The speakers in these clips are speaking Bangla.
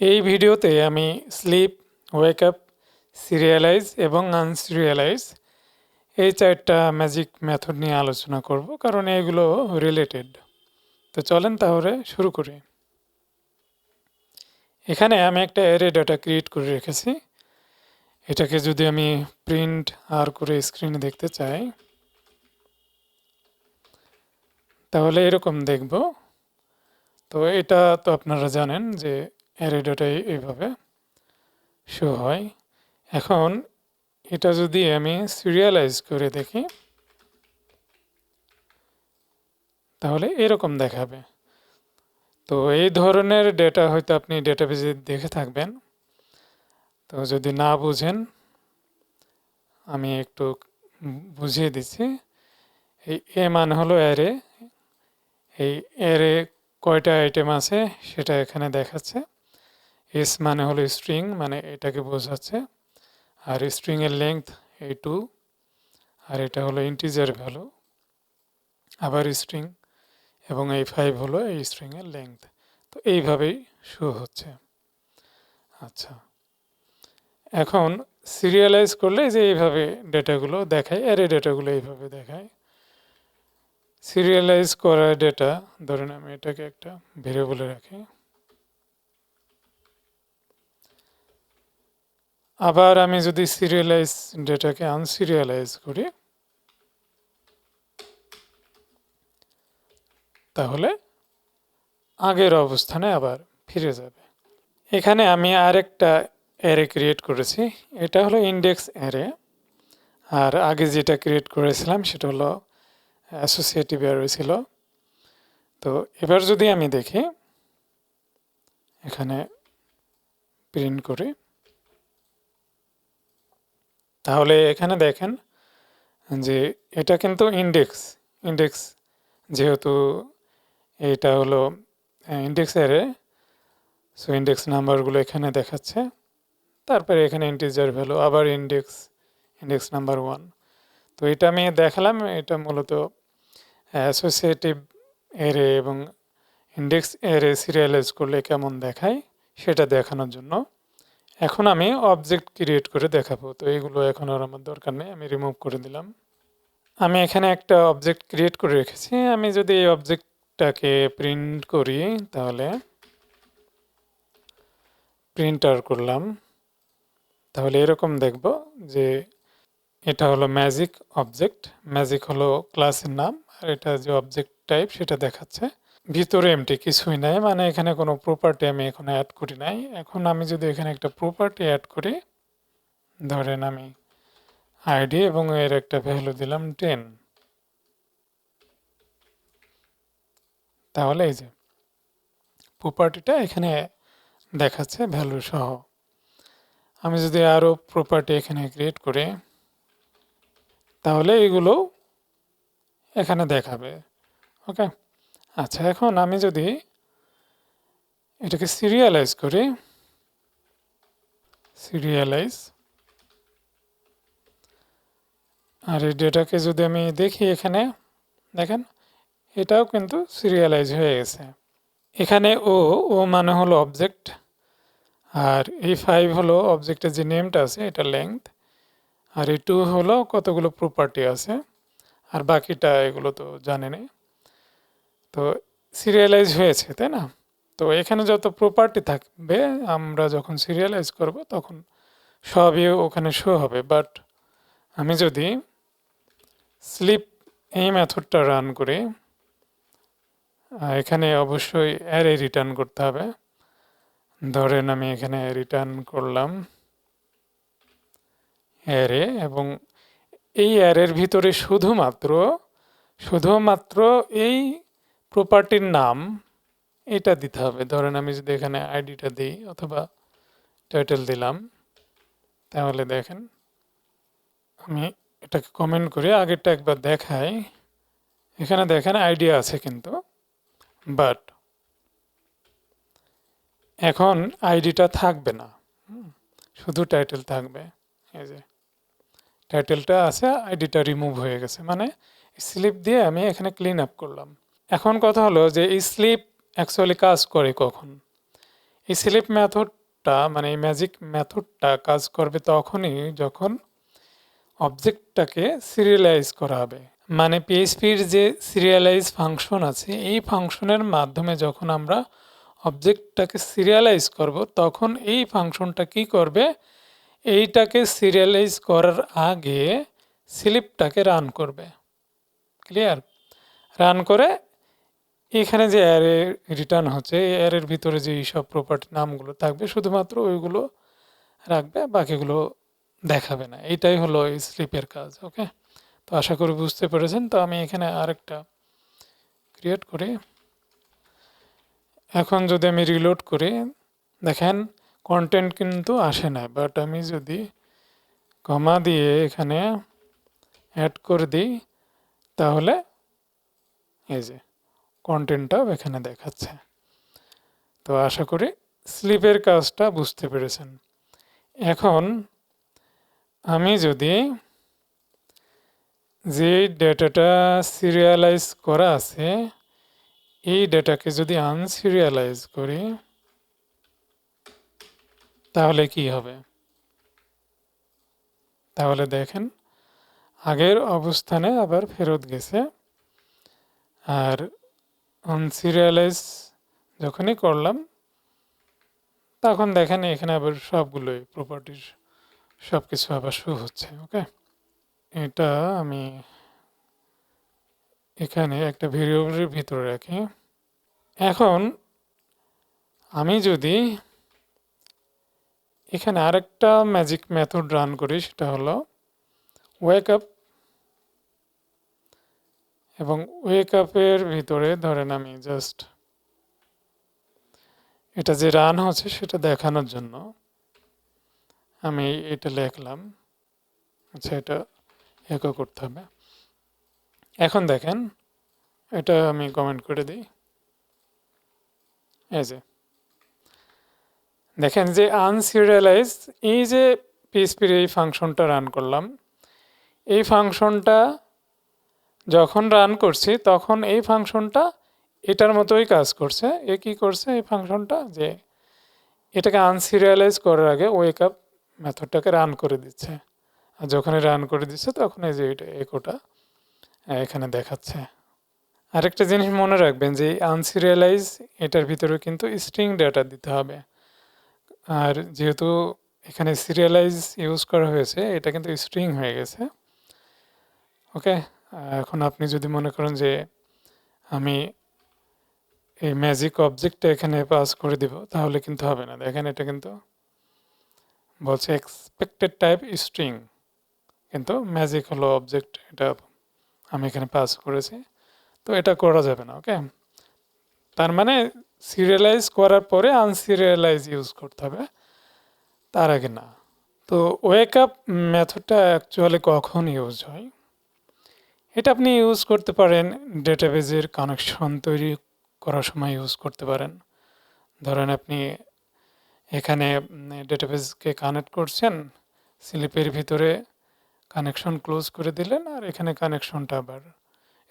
এই ভিডিওতে আমি স্লিপ ওয়েক আপ সিরিয়ালাইজ এবং আনসিরিয়ালাইজ এই চারটা ম্যাজিক মেথড নিয়ে আলোচনা করব, কারণ এগুলো রিলেটেড তো চলেন তাহলে শুরু করি। এখানে আমি একটা অ্যারে ডাটা ক্রিয়েট করে রেখেছি। এটাকে যদি আমি প্রিন্ট আর করে স্ক্রিনে দেখতে চাই, তাহলে এরকম দেখব। তো এটা তো আপনারা জানেন যে অ্যারে ডাটা এইভাবে শো হয়। এখন এটা যদি আমি সিরিয়ালাইজ করে দেখি, তাহলে এরকম দেখাবে। তো এই ধরনের ডেটা হয়তো আপনি ডেটাবেজে দেখে থাকবেন। তো যদি না বুঝেন, আমি একটু বুঝিয়ে দিচ্ছি। এই এ মানে হলো অ্যারে এই অ্যারে কয়টা আইটেম আছে সেটা এখানে দেখাচ্ছে। এস মানে হলো স্ট্রিং মানে এটাকে বোঝাচ্ছে। আর স্ট্রিংয়ের লেংথ এই টু আর এটা হলো ইন্টিজার ভ্যালু আবার স্ট্রিং এবং এই ফাইভ হলো এই স্ট্রিংয়ের লেংথ তো এইভাবেই শো হচ্ছে। আচ্ছা। এখন সিরিয়ালাইজ করলে যে এইভাবে ডেটাগুলো দেখায় অ্যারে ডেটাগুলো এইভাবে দেখায়। সিরিয়ালাইজ করা ডেটা ধরেন আমি এটাকে একটা ভেরিয়েবলে রাখি। আবার আমি যদি সিরিয়ালাইজ ডেটাকে আনসিরিয়ালাইজ করি, তাহলে আগের অবস্থানে আবার ফিরে যাবে। এখানে আমি আরেকটা অ্যারে ক্রিয়েট করেছি, এটা হলো ইন্ডেক্স অ্যারে আর আগে যেটা ক্রিয়েট করেছিলাম সেটা হলো অ্যাসোসিয়েটিভ অ্যারে ছিল। তো এবার যদি আমি দেখি, এখানে প্রিন্ট করি। তাহলে এখানে দেখেন যে এটা কিন্তু ইন্ডেক্স ইন্ডেক্স যেহেতু এটা হলো ইন্ডেক্স অ্যারে সো ইন্ডেক্স নাম্বারগুলো এখানে দেখাচ্ছে। তারপরে এখানে ইন্টিজার ভ্যালু আবার ইন্ডেক্স ইন্ডেক্স নাম্বার ওয়ান তো এটা আমি দেখালাম, এটা মূলত অ্যাসোসিয়েটিভ এরে এবং ইন্ডেক্স এরে সিরিয়ালাইজ করলে কেমন দেখায় সেটা দেখানোর জন্য। এখন আমি অবজেক্ট ক্রিয়েট করে দেখাবো। তো এইগুলো এখন আর আমার দরকার নেই, আমি রিমুভ করে দিলাম। আমি এখানে একটা অবজেক্ট ক্রিয়েট করে রেখেছি। আমি যদি এই অবজেক্টটাকে প্রিন্ট করি, তাহলে প্রিন্টার করলাম। তাহলে এরকম দেখব যে এটা হলো ম্যাজিক অবজেক্ট ম্যাজিক হলো ক্লাসের নাম, আর এটা যে অবজেক্ট টাইপ সেটা দেখাচ্ছে। ভিতরে এমটি কিছুই নাই। মানে এখানে কোনো প্রপার্টি আমি এখন অ্যাড করি নাই। এখন আমি যদি এখানে একটা প্রপার্টি অ্যাড করি, ধরেন আমি আইডি এবং এর একটা ভ্যালু দিলাম টেন তাহলে এই যে প্রপার্টিটা এখানে দেখাচ্ছে ভ্যালু সহ। আমি যদি আরও প্রপার্টি এখানে ক্রিয়েট করি, তাহলে এগুলো এখানে দেখাবে। ওকে আচ্ছা এখন আমি যদি এটাকে সিরিয়ালাইজ করি সিরিয়ালাইজ আর এই ডেটাকে যদি আমি দেখি এখানে, দেখেন, এটাও কিন্তু সিরিয়ালাইজ হয়ে গেছে। এখানে ও ও মানে হলো অবজেক্ট আর এই ফাইভ হলো অবজেক্টের যে নেমটা আছে, এটা লেংথ আর এই টু হলো কতগুলো প্রপার্টি আছে, আর বাকিটা এগুলো তো জানে জানেনি তো সিরিয়ালাইজ হয়েছে, তাই না? তো এখানে যত প্রপার্টি থাকবে, আমরা যখন সিরিয়ালাইজ করব, তখন সবই ওখানে শো হবে। বাট আমি যদি স্লিপ এই মেথডটা রান করি, এখানে অবশ্যই অ্যারে রিটার্ন করতে হবে। ধরেন আমি এখানে রিটার্ন করলাম অ্যারে এবং এই অ্যারের ভিতরে শুধুমাত্র শুধুমাত্র এই প্রপার্টির নাম, এটা দিতে হবে। ধরেন আমি যদি এখানে আইডিটা দিই অথবা টাইটেল দিলাম, তাহলে দেখেন আমি এটাকে কমেন্ট করে, আগেরটা একবার দেখাই। এখানে দেখেন আইডিয়া আছে কিন্তু বাট এখন আইডিটা থাকবে না। শুধু টাইটেল থাকবে। এই যে টাইটেলটা আছে আইডিটা রিমুভ হয়ে গেছে। মানে স্লিপ দিয়ে আমি এখানে ক্লিন আপ করলাম। এখন কথা হলো যে এই স্লিপ অ্যাকচুয়ালি কাজ করে কখন? এই স্লিপ মেথডটা মানে এই ম্যাজিক মেথডটা কাজ করবে তখনই যখন অবজেক্টটাকে সিরিয়ালাইজ করা হবে। মানে পিএইচপির যে সিরিয়ালাইজ ফাংশন আছে, এই ফাংশনের মাধ্যমে যখন আমরা অবজেক্টটাকে সিরিয়ালাইজ করব, তখন এই ফাংশনটা কি করবে? এইটাকে সিরিয়ালাইজ করার আগে স্লিপটাকে রান করবে। ক্লিয়ার রান করে এখানে যে অ্যারে রিটার্ন হচ্ছে, এই অ্যারের ভিতরে যে সব প্রপার্টি নামগুলো থাকবে, শুধুমাত্র ওইগুলো রাখবে, বাকিগুলো দেখাবে না। এইটাই হলো এই স্লিপের কাজ ওকে তো আশা করি বুঝতে পেরেছেন। তো আমি এখানে আরেকটা ক্রিয়েট করি। এখন যদি আমি রিলোড করি, দেখেন কন্টেন্ট কিন্তু আসে না বাট আমি যদি কমা দিয়ে এখানে অ্যাড করে দিই, তাহলে এই যে কন্টেন্টটাও এখানে দেখাচ্ছে। তো আশা করি স্লিপের কাজটা বুঝতে পেরেছেন। এখন আমি যদি যে ডেটাটা সিরিয়ালাইজ করা আছে, এই ডেটাকে যদি আনসিরিয়ালাইজ করি, তাহলে কি হবে? তাহলে দেখেন, আগের অবস্থানে আবার ফেরত গেছে। আর আনসিরিয়ালাইজ যখনই করলাম, তখন দেখেন এখানে আবার সবগুলোই প্রপার্টির সব কিছু আবার শো হচ্ছে ওকে এটা আমি এখানে একটা ভেরিয়েবলের ভিতরে রাখি। এখন আমি যদি এখানে আরেকটা ম্যাজিক মেথড রান করি, সেটা হলো ওয়েক আপ এবং ওয়েক আপের ভিতরে ধরেন আমি জাস্ট এটা যে রান হচ্ছে সেটা দেখানোর জন্য আমি এটা লিখলাম। আচ্ছা এটা একো করতে হবে। এখন দেখেন, এটা আমি কমেন্ট করে দিই। এই যে, দেখেন যে আনসিরিয়ালাইজ এই যে পিএসপির এই ফাংশনটা রান করলাম, এই ফাংশনটা যখন রান করছি, তখন এই ফাংশনটা এটার মতোই কাজ করছে। এ কী করছে? এই ফাংশনটা যে এটাকে আনসিরিয়ালাইজ করার আগে ওয়েক আপ মেথডটাকে রান করে দিচ্ছে। আর যখনই রান করে দিচ্ছে তখন এই যে এটা একোটা এখানে দেখাচ্ছে। আরেকটা জিনিস মনে রাখবেন যে আনসিরিয়ালাইজ এটার ভিতরে কিন্তু স্ট্রিং ডেটা দিতে হবে। আর যেহেতু এখানে সিরিয়ালাইজ ইউজ করা হয়েছে, এটা কিন্তু স্ট্রিং হয়ে গেছে। ওকে এখন আপনি যদি মনে করেন যে আমি এই ম্যাজিক অবজেক্টটা এখানে পাস করে দিব, তাহলে কিন্তু হবে না। দেখেন এটা কিন্তু বলছে এক্সপেক্টেড টাইপ স্ট্রিং কিন্তু ম্যাজিক হলো অবজেক্ট এটা আমি এখানে পাস করেছি। তো এটা করা যাবে না ওকে তার মানে সিরিয়ালাইজ করার পরে আনসিরিয়ালাইজ ইউজ করতে হবে, তার আগে না। তো ওয়েক আপ মেথডটা অ্যাকচুয়ালি কখন ইউজ হয়? এটা আপনি ইউজ করতে পারেন ডেটাবেজের কানেকশন তৈরি করার সময় ইউজ করতে পারেন। ধরেন আপনি এখানে ডেটাবেজকে কানেক্ট করছেন, স্লিপের ভিতরে কানেকশন ক্লোজ করে দিলেন আর এখানে কানেকশনটা আবার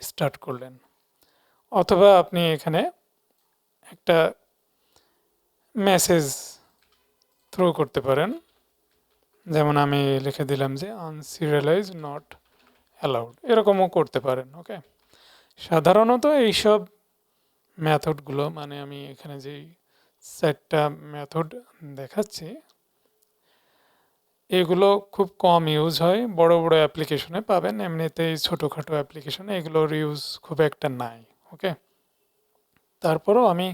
স্টার্ট করলেন। অথবা আপনি এখানে একটা মেসেজ থ্রো করতে পারেন। যেমন আমি লিখে দিলাম যে আনসিরিয়ালাইজ নট অ্যালাউড এরকমও করতে পারেন ওকে সাধারণত এইসব মেথডগুলো মানে আমি এখানে যেই চারটা মেথড দেখাচ্ছি, এগুলো খুব কম ইউজ হয়, বড় বড় অ্যাপ্লিকেশনে পাবেন, এমনিতেই ছোটোখাটো অ্যাপ্লিকেশনে এগুলোর ইউজ খুব একটা নাই ওকে তারপরও আমি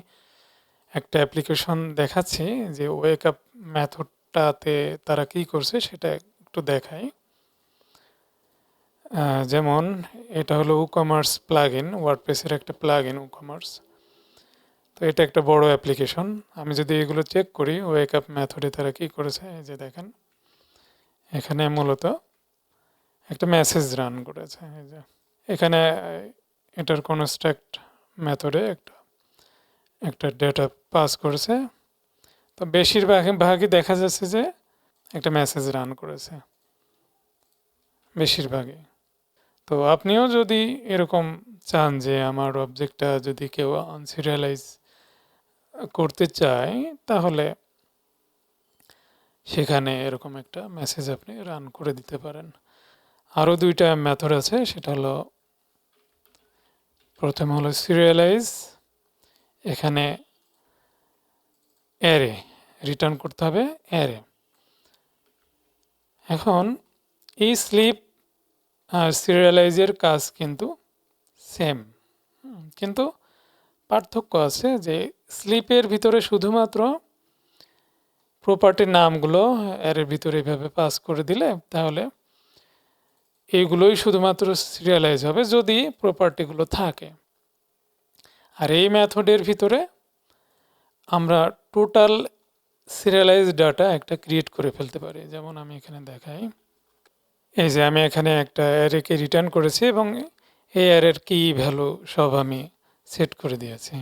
একটা অ্যাপ্লিকেশন দেখাচ্ছি, যে ওয়েক আপ মেথডটাতে তারা কী করছে সেটা একটু দেখাই। যেমন এটা হলো উ কমার্স প্লাগ ইন ওয়ার্ডপ্রেসের একটা প্লাগ ইন উ কমার্স তো এটা একটা বড় অ্যাপ্লিকেশন আমি যদি এগুলো চেক করি ওয়েক আপ মেথডে তারা কী করেছে, এই যে দেখেন। এখানে মূলত একটা মেসেজ রান করেছে, এই যে। এখানে এটার কনস্ট্রাক্ট ম্যাথডে একটা একটা ডেটা পাস করেছে। তো বেশিরভাগ, ভাগই দেখা যাচ্ছে যে একটা মেসেজ রান করেছে। বেশিরভাগই। তো আপনিও যদি এরকম চান যে আমার অবজেক্টটা যদি কেউ আনসিরিয়ালাইজ করতে চায়, তাহলে সেখানে এরকম একটা মেসেজ আপনি রান করে দিতে পারেন। আরও দুইটা মেথড আছে, সেটা হলো প্রথমে হলো সিরিয়ালাইজ এখানে অ্যারে রিটার্ন করতে হবে অ্যারে এখন এই স্লিপ আর সিরিয়ালাইজের কাজ কিন্তু সেম। কিন্তু পার্থক্য আছে যে স্লিপের ভিতরে শুধুমাত্র প্রপার্টির নামগুলো এর ভিতরে এভাবে পাস করে দিলে তাহলে এইগুলোই শুধুমাত্র সিরিয়ালাইজ হবে যদি প্রপার্টিগুলো থাকে। আর এই মেথডের ভিতরে আমরা টোটাল সিরিয়ালাইজ ডাটা একটা ক্রিয়েট করে ফেলতে পারি। যেমন আমি এখানে দেখাই। এই যে আমি এখানে একটা অ্যারেকে রিটার্ন করেছি এবং এই অ্যারের কি ভ্যালু সব আমি সেট করে দিয়েছি।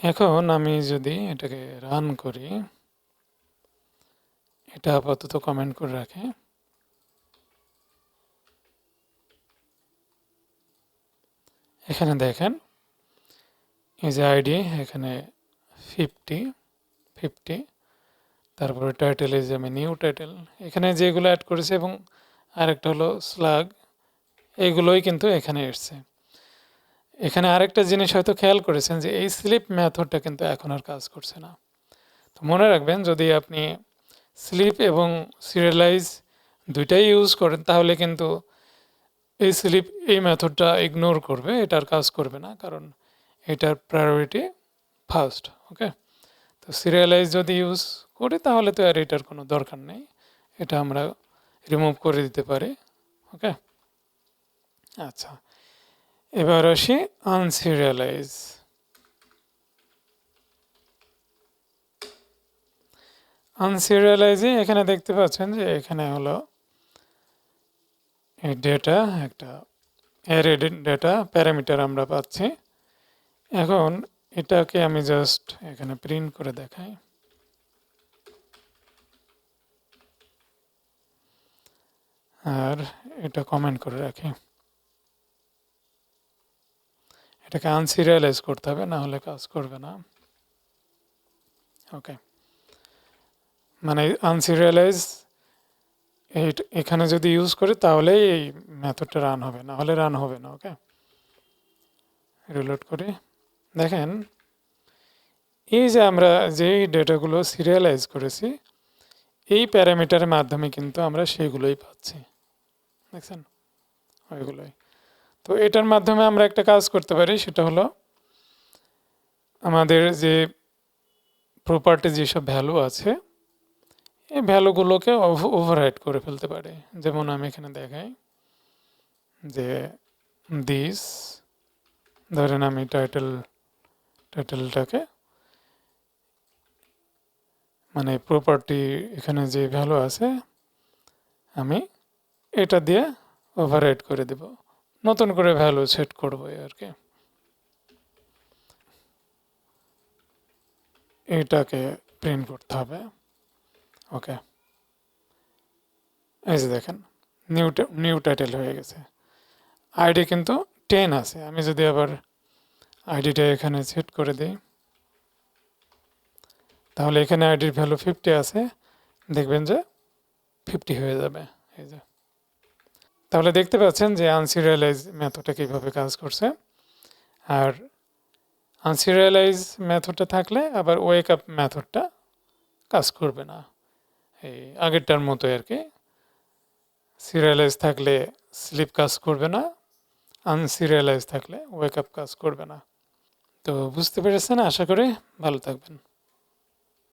এখন আমি যদি এটাকে রান করি, এটা আপাতত কমেন্ট করে রাখে। এখানে দেখেন, এই যে আইডি এখানে ফিফটি ফিফটি তারপরে টাইটেল যে আমি নিউ টাইটেল এখানে যেগুলো অ্যাড করেছে এবং আরেকটা হলো স্লাগ এইগুলোই কিন্তু এখানে এসছে। এখানে আরেকটা জিনিস হয়তো খেয়াল করেছেন যে এই স্লিপ মেথডটা কিন্তু এখন আর কাজ করছে না। তো মনে রাখবেন, যদি আপনি স্লিপ এবং সিরিয়ালাইজ দুইটাই ইউজ করেন, তাহলে কিন্তু এই স্লিপ এই মেথডটা ইগনোর করবে এটার কাজ করবে না, কারণ এটার প্রায়োরিটি ফার্স্ট ওকে তো সিরিয়ালাইজ যদি ইউজ করি, তাহলে তো আর এটার কোনো দরকার নেই। এটা আমরা রিমুভ করে দিতে পারি, ওকে? আচ্ছা এবার আসি আনসিরিয়ালাইজ আনসিরিয়ালাইজে এখানে দেখতে পাচ্ছেন যে এখানে হলো এই ডেটা একটা অ্যারে ডেটা প্যারামিটার আমরা পাচ্ছি। এখন এটাকে আমি জাস্ট এখানে প্রিন্ট করে দেখাই। আর এটা কমেন্ট করে রাখি। এটাকে আনসিরিয়ালাইজ করতে হবে, না হলে কাজ করবে না। ওকে মানে আনসিরিয়ালাইজ এখানে যদি ইউজ করি তাহলে এই মেথডটা রান হবে, না হলে রান হবে না ওকে রিলোড করি। দেখেন, এই যে আমরা যেই ডেটাগুলো সিরিয়ালাইজ করেছি, এই প্যারামিটারের মাধ্যমে কিন্তু আমরা সেগুলোই পাচ্ছি। দেখছেন? ওইগুলোই। তো এটার মাধ্যমে আমরা একটা কাজ করতে পারি, সেটা হলো আমাদের যে প্রপার্টি যেসব ভ্যালু আছে, এই ভ্যালুগুলোকে ওভাররাইড করে ফেলতে পারি। যেমন আমি এখানে দেখাই যে দিস ধরেন আমি টাইটেল টাইটেলটাকে মানে প্রপার্টি এখানে যে ভ্যালু আছে, আমি এটা দিয়ে ওভাররাইড করে দেব। নতুন করে ভ্যালু সেট করব আর কি। এটাকে প্রিন্ট করতে হবে। ওকে এই যে দেখেন নিউ নিউ টাইটেল হয়ে গেছে। আইডি কিন্তু টেন আছে। আমি যদি আবার আইডিটা এখানে সেট করে দিই, তাহলে এখানে আইডির ভ্যালু ফিফটি আছে। দেখবেন যে ফিফটি হয়ে যাবে। এই যে। তাহলে দেখতে পাচ্ছেন যে আনসিরিয়ালাইজ মেথডটা কীভাবে কাজ করছে। আর আনসিরিয়ালাইজ মেথডটা থাকলে আবার ওয়েক আপ মেথডটা কাজ করবে না। এই আগেরটার মতো আর কি। সিরিয়ালাইজ থাকলে স্লিপ কাজ করবে না আনসিরিয়ালাইজ থাকলে ওয়েক আপ কাজ করবে না। তো বুঝতে পেরেছেন? আশা করি ভালো থাকবেন।